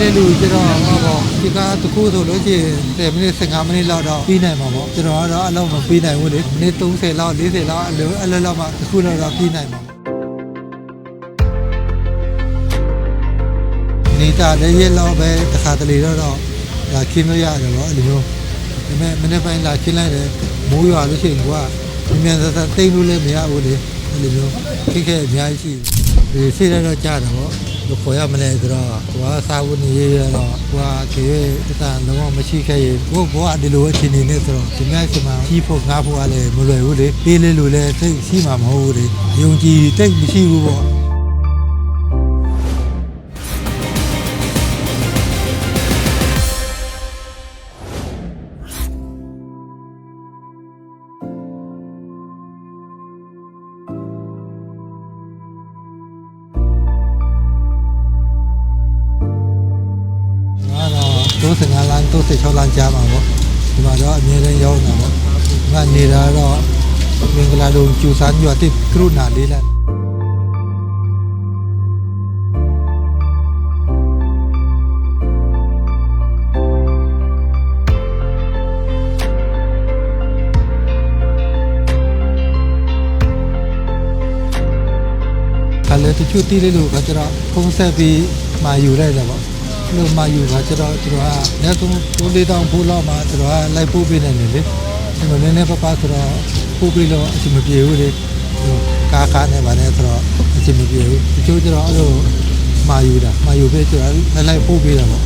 တဲ့လူကျတော့ဟောပေါ့ဒီကားတစ်ခုဆိုလို့ရှိရင်10မိနစ်15မိနစ်လောက်တော့ပြီးနိုင်မှာပေါ့ကျွန်တော်ကတော့အလုံးမပြီးနိုင်ဘူးလေမိနစ်30လောက်40လောက်အလိုအလိုလောက်မှတစ်ခုလောက်တော့ပြီးနိုင်မှာပေါ့နေတာလည်းရက်လောက်ပဲတစ်ခါတလေတော့တော့ဒါခင်းလို့ရတယ်ပေါ့အဲ့လိုမျိုးဒါပေမဲ့မနေ့ပိုင်းလာခင်းလိုက်တယ်မိုးရွာလို့ရှိရင်ကွာမြန်မြန်ဆဆတိတ်လို့လည်းမရဘူးလေအဲ့လိုမျိုးခက်ခဲအများကြီးရှိတယ်ဒီစိတ်တော့ကြားတယ်ပေါ့ဘယ် ခေါ်ရမလဲဆိုတော့ဟိုကစာဝတ်နေရတော့ဟိုကကေတတလုံးဝမရှိခဲ့ရင်ဘို့ဘောကဒီလိုအခြေအနေနဲ့ဆိုတော့ဒီများစီမှာကြီးဖို့ငားဖို့ကလည်းမလွယ်ဘူးလေပေးလေလို့လည်းသိရှိမှာမဟုတ်ဘူးလေယုံကြည်တိတ်မရှိဘူးပေါ့ တော့35လမ်း36လမ်းကြားမှာပေါ့ဒီမှာတော့အမြဲတမ်းရောက်နေတာပေါ့ဒီမှာနေတာတော့မင်္ဂလာလုံးကျူစမ်းရွာတိကရုဏာလေးလားခါလေတချို့တီးလေးလို့ခါကျတော့ဖုံးဆက်ပြီးမာယူလိုက်တယ်ပေါ့ လို့မာယူခါကျတော့သူတို့ကလက်ဆုံးပိုးလေးတောင်ဖိုးလောက်မှသူတို့ကလိုက်ပို့ပေးနေတယ်လေဒီလိုနည်းနည်းပါးပါးဆိုတော့ပို့ပြီးတော့အချိန်မပြေဘူးလေဟိုကားကားနဲ့ဗာနဲ့ဆိုတော့အချိန်မပြေဘူးတချို့ကျတော့အဲ့လိုမာယူတာမာယူပေးကျတော့လိုက်လိုက်ပို့ပေးတာပေါ့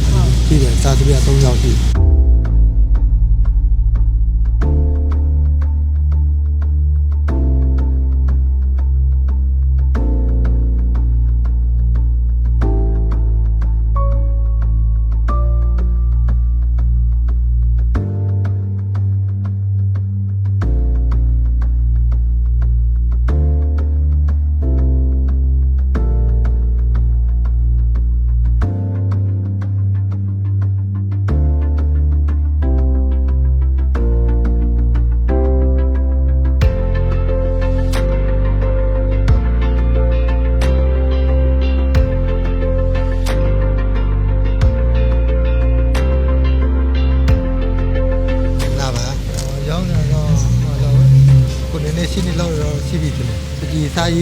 ရှိတယ်စာသပြ3ယောက်ရှိတယ်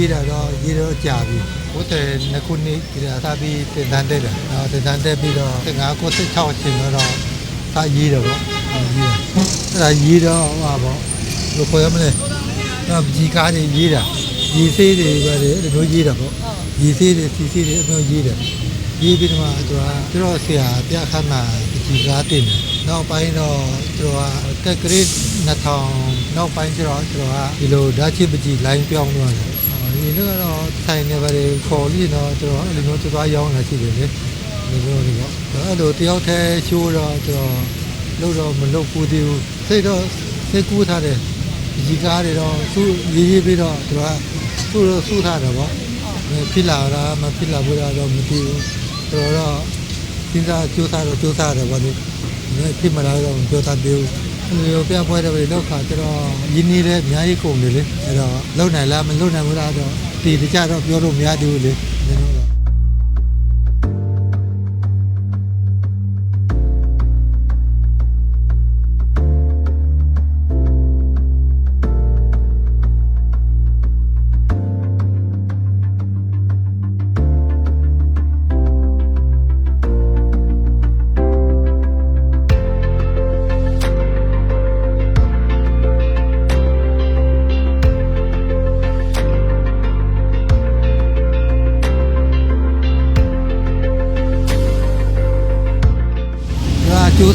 ဒီစားရေးတာတော့ရေးတော့ကြာပြီဘုတဲ့နှစ်ခုနှစ်ဒီလာစားပြီးတင်တန်းတက်တယ်အော်တင်တန်းတက်ပြီးတော့15 96ရှင်တော့စားရေးတော့ပေါ့ရေးတယ်အဲ့ဒါရေးတော့ဟာပေါ့ဘယ်ခေါ်ရမလဲတော့ဒီကားတွေရေးတာရေးသေးတွေပဲလေဒီလိုရေးတာပေါ့ရေးသေးတွေစီစီတွေအမျိုးရေးတယ်ရေးပြီးတော့မှသူကသူတို့ဆရာပြခန်းမှာဒီကားတင်တယ်နောက်ပိုင်းတော့သူကတက်ကရစ်2000နောက်ပိုင်းကျတော့သူကဒီလိုဓာတ်ချစ်ပကြီး line ပြောင်းသွားတယ် ဒီလိုကတော့ဆိုင်နေပါလေခေါ်ပြီးတော့သူတို့အဲ့လိုမျိုးသူကရောင်းလာရှိတယ်လေဒီလိုတွေပေါ့အဲ့လိုတယောက်တည်းရှိုးတော့သူလို့တော့မလုပ်ဘူးသေးဘူးစိတ်တော့စိတ်ကူးထားတယ်ဒီကားတွေတော့သူ့ရေးရေးပြီးတော့သူကသူ့တော့စူးထားတယ်ပေါ့ဖြစ်လာတာမဖြစ်လာဘူးတော့မသိဘူးတော်တော့စဉ်းစားကြိုးစားတော့ကြိုးစားတယ်ဗောလေ။ဒီဖြစ်မလာတော့ကြိုးစားသေးဘူး။ အဲဒီလိုပြပွဲတယ်ပဲလောက်ခါကျတော့ရင်းနှီးလည်းအများကြီးကုန်တယ်လေ။အဲတော့လုံနိုင်လားမလုံနိုင်ဘူးလားတော့ဒီတကြတော့ပြောလို့မရသေးဘူးလေ။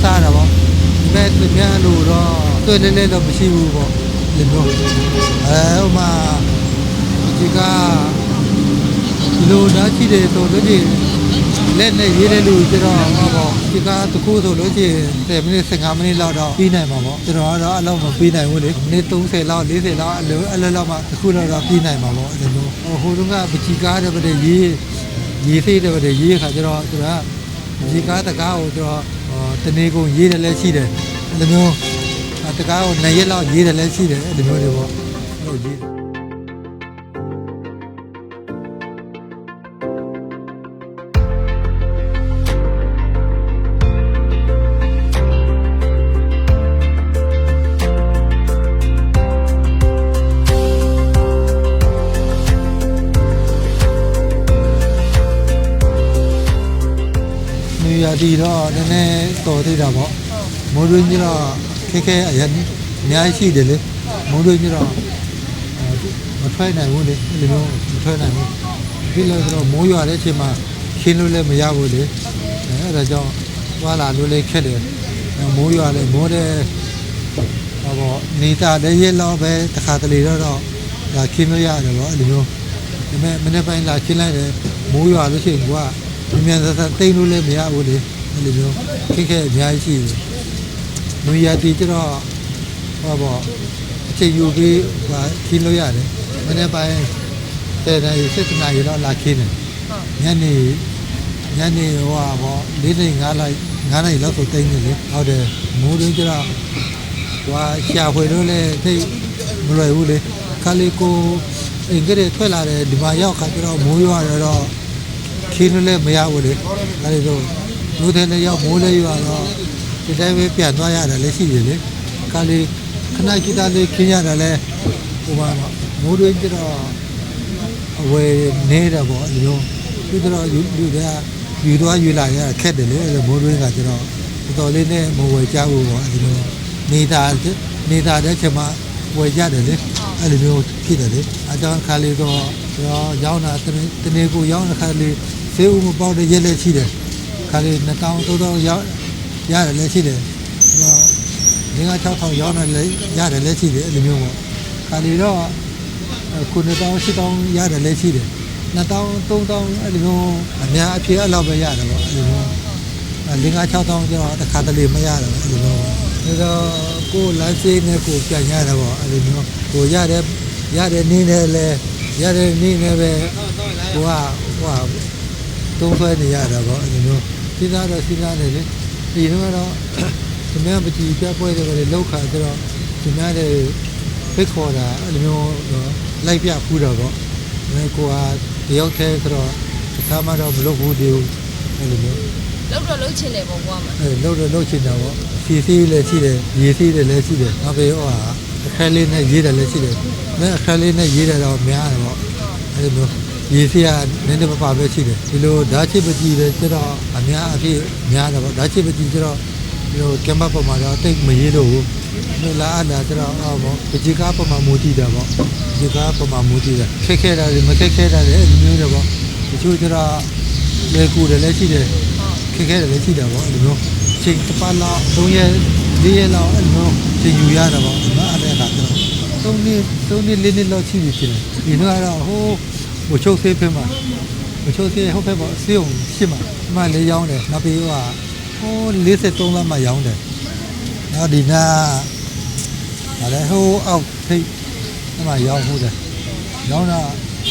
ဒါကြိုးစားတာပေါ့ဒီမဲ့သူများလို့တော့တွေ့လဲလဲတော့မရှိဘူးပေါ့ဒီလိုအဲဟိုမှာဒီကဒီလိုဓာတ်ရှိတယ်ဆိုလို့ဒီလက်နဲ့ရေးတဲ့လူကျတော့ဟောပေါ့ဒီကတခုဆိုလို့ရှိရင်10မိနစ်15မိနစ်လောက်တော့ပြီးနိုင်မှာပေါ့ကျွန်တော်ကတော့အလုံးမပြီးနိုင်ဘူးလေမိနစ်30လောက်40လောက်အလိုအလိုလောက်မှတခုတော့ပြီးနိုင်မှာပေါ့ဒီလိုဟိုတုန်းကပချီကားတဲ့ဗတဲ့ရေးရေးသေးတဲ့ဗတဲ့ရေးခါကျတော့သူကဒီကားတကားကိုကျွန်တော် တနေကုန်ရေးတယ်လည်းရှိတယ်အဲ့လိုမျိုးတကားကိုနှစ်ရက်လောက်ရေးတယ်လည်းရှိတယ်အဲ့လိုမျိုးတွေပေါ့ဟုတ်ရေး တယ်ရာတီတော့နည်းနည်းတော်သေးတာပေါ့မိုးရင်းကြီးတော့ခက်ခဲအရင်အများကြီးရှိတယ်လေမိုးရင်းကြီးတော့မထွက်နိုင်ဘူးလေအဲ့လိုမျိုးမထွက်နိုင်ဘူးဒီလိုဆိုတော့မိုးရွာတဲ့အချိန်မှာခင်းလို့လည်းမရဘူးလေအဲ့ဒါကြောင့်သွားလာလို့လည်းခက်တယ်မိုးရွာလည်းမိုးတဲ့ဟောပေါ့နေတာလည်းရဲလောက်ပဲတစ်ခါတလေတော့တော့ဒါခင်းလို့ရတယ်ပေါ့အဲ့လိုမျိုးဒါပေမဲ့မနေ့ပိုင်းလာခင်းလိုက်တယ်မိုးရွာလို့ရှိရင်က မြန်မြန်ဆန်ဆန်တိတ်လို့လည်းမရဘူးလေအဲ့လိုမျိုးခက်ခဲအများကြီးရှိတယ်။နွေရာတီကျတော့ဟောပေါ့အချိန်ယူပြီးဟာခင်းလို့ရတယ်မနေ့ပိုင်းတဲ့တဲ့စစ်တနာရီတော့လာခင်းတယ်ညနေညနေဟောပေါ့၄နေ9လိုက်9နိုင်လောက်ဆိုတိတ်နေလေဟုတ်တယ်မိုးရင်းကျတော့ဟွာရှာဖွေလို့လည်းသိပ်မလွယ်ဘူးလေခါလေးကိုအိမ်ကလေးထွက်လာတယ်ဒီမှာရောက်ခါကျတော့မိုးရွာရတော့ ခင်းလို့လည်းမရဘူးလေအဲဒီတော့လူတွေလည်းရောက်မိုးလည်းရွာတော့ဒီတိုင်းပဲပြန်သွားရတယ်လည်းရှိတယ်လေခါလေးခဏကြည့်တာလေးခင်းရတယ်လည်းဟိုမှာမိုးတွေကျတော့အဝယ်နေတယ်ပေါ့အဲဒီလိုပြီးတော့လူလူတွေကယူသွားယူလာရခက်တယ်လေအဲမိုးတွေကကျတော့တော်တော်လေးနဲ့မဝယ်ကြဘူးပေါ့အဲဒီလိုနေတာနေတာတဲ့ချက်မှာဝယ်ကြတယ်လေအဲ့လိုမျိုးဖြစ်တယ်လေအကြောင်းခါလေးတော့ကျွန်တော်ရောင်းတာတနေ့တနေ့ကိုရောင်းတဲ့ခါလေး ဈေးဥမပေါက်တဲ့ရက်လည်းရှိတယ်ခါလေး2000 3000ရောင်းရတယ်လည်းရှိတယ်ကျွန်တော်ငါ6000ရောင်းတယ်လည်းရတယ်လည်းရှိတယ်အဲ့လိုမျိုးပေါ့ခါလေးတော့9000 8000ရတယ်လည်းရှိတယ်2000 3000အဲ့လိုမျိုးအများအပြည့်အဲ့လောက်ပဲရတယ်ပေါ့အဲ့လိုမျိုး၄၅6000ကျော်တစ်ခါတလေမရတယ်ပေါ့အဲ့လိုမျိုးပေါ့ဒါတော့ကိုယ်လမ်းစေးနဲ့ကိုပြန်ရတယ်ပေါ့အဲ့လိုမျိုးကိုရတဲ့ရတဲ့နည်းနဲ့လဲရတဲ့နည်းနဲ့ပဲကိုကဟို တုံးဆွဲနေရတာပေါ့အဲ့လိုမျိုးစဉ်းစားတော့စဉ်းစားနေလေဒီတော့ဒီမဲ့ပကြီးပြပွဲတွေပဲလောက်ခါဆိုတော့ဒီမဲ့တွေဖိတ်ခေါ်တာအဲ့လိုမျိုးလိုက်ပြဖူးတော့ပေါ့အဲကိုကတယောက်တည်းဆိုတော့တစ်ခါမှတော့မလုပ်ဘူးဒီအဲ့လိုမျိုးလောက်တော့လောက်ချင်တယ်ပေါ့ဘွားမှာအဲလှုပ်တော့လှုပ်ချင်တာပေါ့ဖြည့်သေးလည်းရှိတယ်ရေးသေးတယ်လည်းရှိတယ်နောက်ပြီးဟောအခက်လေးနဲ့ရေးတယ်လည်းရှိတယ်မဲအခက်လေးနဲ့ရေးတယ်တော့များတယ်ပေါ့အဲဒီမျိုး ရေးသေးကနည်းနည်းပါးပါပဲရှိတယ်ဒီလိုဓာတ်ချစ်ပကြီးပဲကျတော့အများအပြည့်များတယ်ပေါ့ဓာတ်ချစ်ပကြီးကျတော့ဒီလိုကင်မပေါ်မှာတော့တိတ်မရေးလို့ဘူးဒီလာအနာကျတော့ဟောပေါ့ပကြီးကားပေါ်မှာမူတည်တယ်ပေါ့ပကြီးကားပေါ်မှာမူတည်တယ်ခက်ခဲတာတွေမခက်ခဲတာတွေအဲဒီမျိုးတွေပေါ့တချို့ကျတော့လေကူတယ်လည်းရှိတယ်ခက်ခဲတယ်လည်းရှိတာပေါ့အဲ့လိုမျိုးချိန်တစ်ပတ်လောက်၃ရက်၄ရက်လောက်အဲ့လိုမျိုးချိန်ယူရတာပေါ့နော်အဲ့ဒါကတော့၃နှစ်၃နှစ်၄နှစ်လောက်ရှိပြီဖြစ်တယ်ဒီတော့ကတော့ဟိုး ဟိုချုပ်သေးဖက်မှာဟိုချုပ်သေးဟုတ်ဖက်ပေါ့စေုံရှိမှာဒီမှာလေးရောင်းတယ်နောက်ပြီးဟိုကဟို43လောက်မှရောင်းတယ်နောက်ဒီနာဒါလည်းဟိုးအောက်ထိတ်ဒီမှာရောင်းဟုတ်တယ်ရောင်းတာ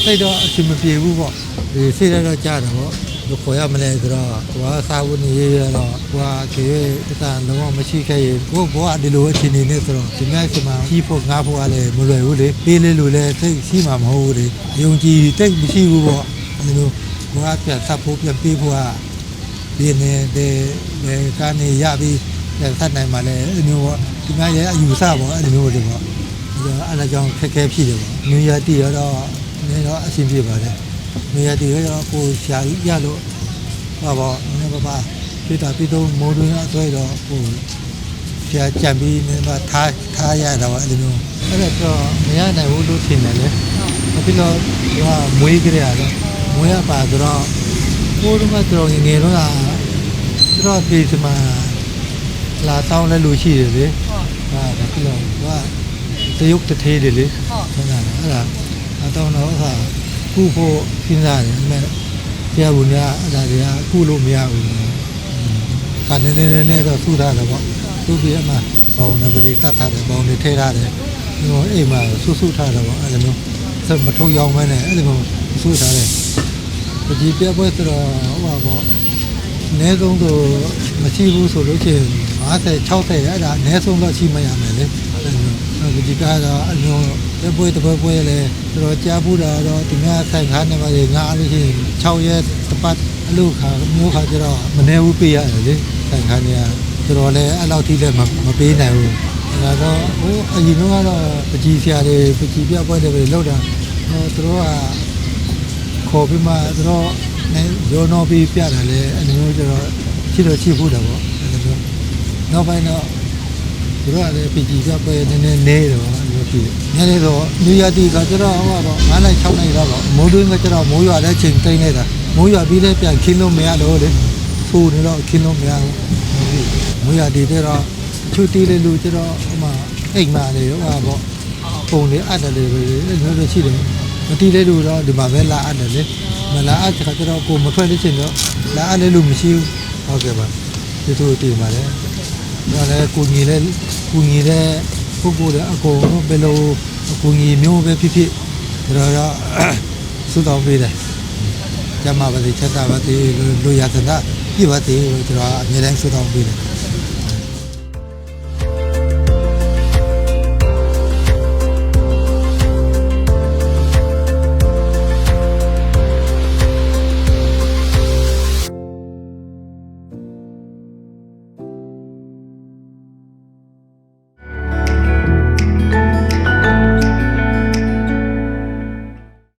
စိတ်တော့အချိန်မပြေဘူးပေါ့ဒီစိတ်တော့ကြားတယ်ပေါ့ ဘယ်ခေါ်ရမလဲဆိုတော့ဟိုကစာဝတ်နေရတော့ဟိုကခေတတလုံးဝမရှိခဲ့ရင်ကိုယ့်ဘဝဒီလိုအခြေအနေနဲ့ဆိုတော့ဒီမဲ့စမှာကြီးဖို့ငားဖို့ကလည်းမလွယ်ဘူးလေပေးလေးလိုလည်းသိရှိမှာမဟုတ်ဘူးလေယုံကြည်တိတ်မရှိဘူးပေါ့ဒီလိုဘဝပြန်ဆက်ဖို့ပြန်ပေးဖို့ကဒီနေတဲ့ဒီကနေရပြီးပြန်ဆက်နိုင်မှာလဲအဲ့လိုပေါ့ဒီမဲ့ရဲ့အယူဆပေါ့အဲ့လိုမျိုးတွေပေါ့အဲ့ဒါကြောင့်ခက်ခဲဖြစ်တယ်ပေါ့နွေရတီရတော့နည်းတော့အဆင်ပြေပါတယ် နေရာဒီရောကိုရှာရလို့ဟောပေါ့နည်းပါပါပြည်တာပြည်တော့မိုးတွင်းအသွဲတော့ဟိုရှာကြံပြီးနေမှာထားထားရတာပါအဲ့လိုမျိုးအဲ့တော့မရနိုင်ဘူးလို့ထင်တယ်လေပြီးတော့ဒီကမွေးကြရတယ်မွေးရပါဆိုတော့ကိုယ်တော့ကျွန်တော်ငယ်တော့ကကျွန်တော်ပြေစမှာလာတောင်းလဲလို့ရှိတယ်လေဟုတ်ဟာဒါပြီးတော့ကတရုတ်တသေးတယ်လေဟုတ်ဟုတ်လားအဲ့ဒါအတော့တော့ဟာ ကုဖို့စဉ်းစားတယ်အမဲ့တရားဘူးများအဲ့ဒါတွေကကုလို့မရဘူးခါနေနေနေနေတော့သုထားတယ်ပေါ့သူ့ပြီးအမှဘောင်းနေပရိတတ်ထားတယ်ဘောင်းနေထဲထားတယ်ဒီလိုအိမ်မှာဆုဆုထားတယ်ပေါ့အဲ့လိုမျိုးဆက်မထုတ်ရောင်းမဲနဲ့အဲ့လိုမျိုးဆုထားတယ်ပကြီးပြပွဲဆိုတော့ဟိုပါပေါ့အနည်းဆုံးဆိုမရှိဘူးဆိုလို့ရှိရင်50 60အဲ့ဒါအနည်းဆုံးတော့ရှိမရမယ်လေ အဲ့လိုမျိုးပကြီးကတော့အလုံးပြပွဲတစ်ပွဲပွဲလေဆိုတော့ကြားဘူးတာတော့ဒီများဆိုင်ခါနေပါလေငါအားလို့ရှိရင်6ရက်တစ်ပတ်အလို့ခါမျိုးခါကျတော့မနေဘူးပေးရတယ်လေဆိုင်ခါနေရဆိုတော့လေအဲ့လောက်ထိလည်းမပေးနိုင်ဘူးဒါတော့ဟိုအရင်ကတော့ပကြီးဆရာတွေပကြီးပြပွဲတွေပဲလောက်တာဟိုသူတို့ကခေါ်ပြီးမှသူတို့နဲ့ရောနော်ပြီးပြတယ်လေအဲ့လိုမျိုးကျတော့ချရှိတော့ရှိဖို့တယ်ပေါ့အဲ့လိုမျိုးနောက်ပိုင်းတော့ သူတို့ကလည်းပီကြီးပြပွဲနည်းနည်းနေတော့အဲ့လိုဖြစ်နေနေတော့ new year တီကကျတော့ဟောတော့9နိုင်6နိုင်တော့မိုးတွင်းကကျတော့မိုးရွာတဲ့ချိန်တိတ်နေတာမိုးရွာပြီးလည်းပြန်ခင်းလို့မရတော့လေဖိုးနေတော့ခင်းလို့မရဘူးမိုးရွာတီတဲ့တော့ချူတီလေးလူကျတော့ဟိုမှာအိမ်မာနေတော့ဟာပေါ့ပုံလေးအပ်တယ်လေအဲ့လိုမျိုးရှိတယ်မတီးလေးလူတော့ဒီမှာပဲလာအပ်တယ်လေမလာအပ်တဲ့ခါကျတော့ကိုမထွက်လို့ချင်းတော့လာအပ်လေးလူမရှိဘူးဟုတ်ကဲ့ပါဒီလိုတည်ပါတယ် ဒါလည်းကိုညီလည်းကိုညီလည်းပုဂ္ဂိုလ်လည်းအကုန်လုံးဘယ်လိုကိုညီမျိုးပဲဖြစ်ဖြစ်ဒါတော့သုတောင်းပေးတယ်ကျမ်းမာပါစေချက်တာပါစေလူရသနာပြပါစေလို့ကျွန်တော်အမြဲတမ်းသုတောင်းပေးတယ်